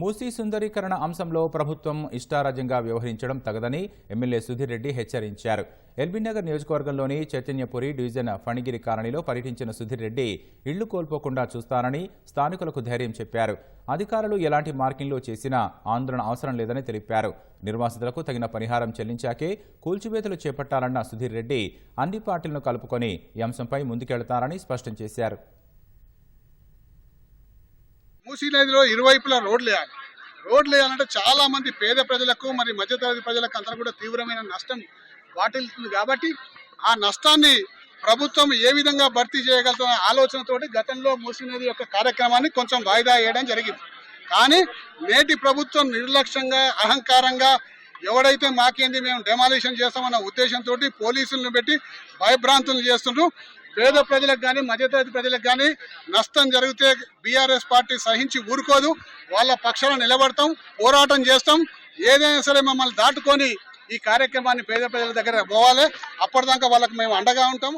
మూసీ సుందరీకరణ అంశంలో ప్రభుత్వం ఇష్టారాజ్యంగా వ్యవహరించడం తగదని ఎమ్మెల్యే సుధీర్ రెడ్డి హెచ్చరించారు. ఎల్బీనగర్ నియోజకవర్గంలోని చైతన్యపురి డివిజన్ ఫణిగిరి కాలనీలో పర్యటించిన సుధీర్ రెడ్డి ఇళ్ళు కోల్పోకుండా చూస్తానని స్థానికులకు ధైర్యం చెప్పారు. అధికారులు ఎలాంటి మార్కింగ్లు చేసినా ఆందోళన అవసరం లేదని తెలిపారు. నిర్వాసితులకు తగిన పరిహారం చెల్లించాకే కూల్చివేతలు చేపట్టాలన్న సుధీర్ రెడ్డి అన్ని పార్టీలను కలుపుకొని ఈ అంశంపై ముందుకెళ్తారని స్పష్టం చేశారు. మూసీ నదిలో ఇరువైపులా రోడ్లు వేయాలి. రోడ్లు వేయాలంటే చాలా మంది పేద ప్రజలకు మరి మధ్యతరగతి ప్రజలకు అందరూ కూడా తీవ్రమైన నష్టం వాటిల్తుంది కాబట్టి ఆ నష్టాన్ని ప్రభుత్వం ఏ విధంగా భర్తీ చేయగలుగుతున్న ఆలోచనతోటి గతంలో మూసీ నది యొక్క కార్యక్రమాన్ని కొంచెం వాయిదా వేయడం జరిగింది. కానీ నేటి ప్రభుత్వం నిర్లక్ష్యంగా అహంకారంగా ఎవడైతే మాకేంది మేము డెమాలిషన్ చేస్తామన్న ఉద్దేశంతో పోలీసులను పెట్టి భయభ్రాంతులు చేస్తుంటూ పేద ప్రజలకు కానీ మధ్యతరగతి ప్రజలకు కానీ నష్టం జరిగితే బీఆర్ఎస్ పార్టీ సహించి ఊరుకోదు. వాళ్ళ పక్షాన నిలబడతాం పోరాటం చేస్తాం. ఏదైనా సరే మమ్మల్ని దాటుకొని ఈ కార్యక్రమాన్ని పేద ప్రజల దగ్గర పోవాలి. అప్పటిదాకా వాళ్ళకి మేము అండగా ఉంటాం.